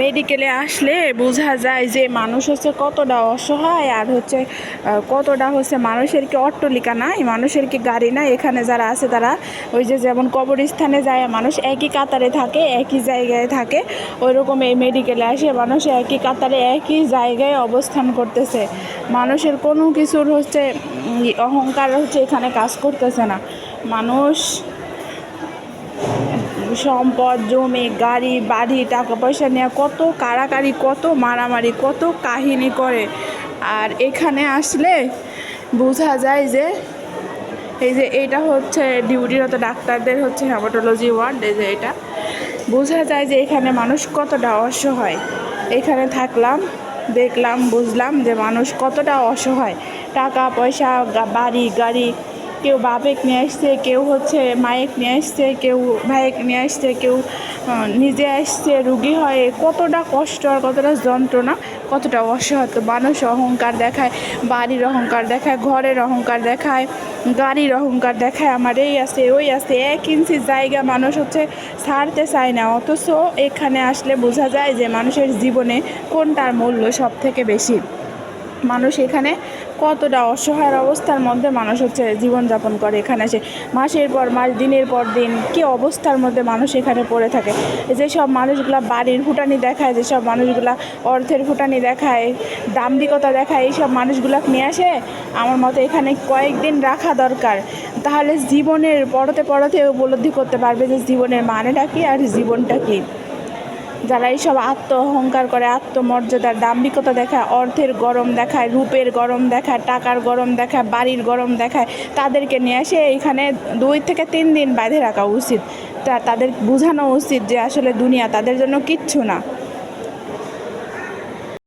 মেডিকেলে আসলে বোঝা যায় যে মানুষ হচ্ছে কতটা অসহায় আর হচ্ছে কতটা হচ্ছে মানুষের কি অট্টলিকা নাই, মানুষের কি গাড়ি নাই, এখানে যারা আছে তারা ওই যে যেমন কবরস্থানে যায় মানুষ একই কাতারে থাকে, একই জায়গায় থাকে ওই রকম এই মেডিকেলে আসে মানুষ একই কাতারে, একই জায়গায় অবস্থান করতেছে। মানুষের কোনো কিছুর হচ্ছে অহংকার হচ্ছে এখানে কাজ করতেছে না। মানুষ সম্পদ, জমি, গাড়ি, বাড়ি টাকা পয়সা নেওয়া কত কাড়াকাড়ি কত মারামারি, কত কাহিনী করে। আর এখানে আসলে বোঝা যায় যে এই যে এটা হচ্ছে ডিউটিরত ডাক্তারদের হচ্ছে হেমাটোলজি ওয়ার্ড, এই যে এটা। বোঝা যায় যে এখানে মানুষ কতটা অসহায়। এখানে থাকলাম, দেখলাম, বুঝলাম যে মানুষ কতটা অসহায়। টাকা পয়সা বাড়ি, গাড়ি কেউ বাপেক নিয়ে আসছে, কেউ হচ্ছে মায়েক নিয়ে আসছে, কেউ ভাইয়েক নিয়ে আসছে, কেউ নিজে আসছে, রুগী হয়। কতটা কষ্ট আর কতটা যন্ত্রণা, কতটা অসহায়ত্ব। মানুষ অহংকার দেখায়, বাড়ির অহংকার দেখায়, ঘরের অহংকার দেখায়, গাড়ির অহংকার দেখায়, আমার এই আছে, ওই আছে। এক ইঞ্চি জায়গা মানুষ হচ্ছে ছাড়তে চায় না। অথচ এখানে আসলে বোঝা যায় যে মানুষের জীবনে কোনটার মূল্য সব থেকে বেশি। মানুষ এখানে কতটা অসহায় অবস্থার মধ্যে মানুষ হচ্ছে জীবনযাপন করে এখানে এসে। মাসের পর মাস, দিনের পর দিন কী অবস্থার মধ্যে মানুষ এখানে পড়ে থাকে? যেসব মানুষগুলা বাড়ির ফুটানি দেখায়, যেসব মানুষগুলা অর্থের ফুটানি দেখায়, দাম্ভিকতা দেখায়, এইসব মানুষগুলা নিয়ে আসে? আমার মতে এখানে কয়েকদিন রাখা দরকার। তাহলে জীবনের পড়তে পড়তে উপলব্ধি করতে পারবে যে জীবনের মানেটা কী আর জীবনটা কী? যারা এইসব আত্ম অহংকার করে, আত্মমর্যাদার দাম্ভিকতা দেখায়, অর্থের গরম দেখায়, রূপের গরম দেখায়, টাকার গরম দেখায়, বাড়ির গরম দেখায়, তাদেরকে নিয়ে এসে এইখানে দুই থেকে তিন দিন বাঁধে রাখা উচিত। তা তাদের বোঝানো উচিত যে আসলে দুনিয়া তাদের জন্য কিচ্ছু না।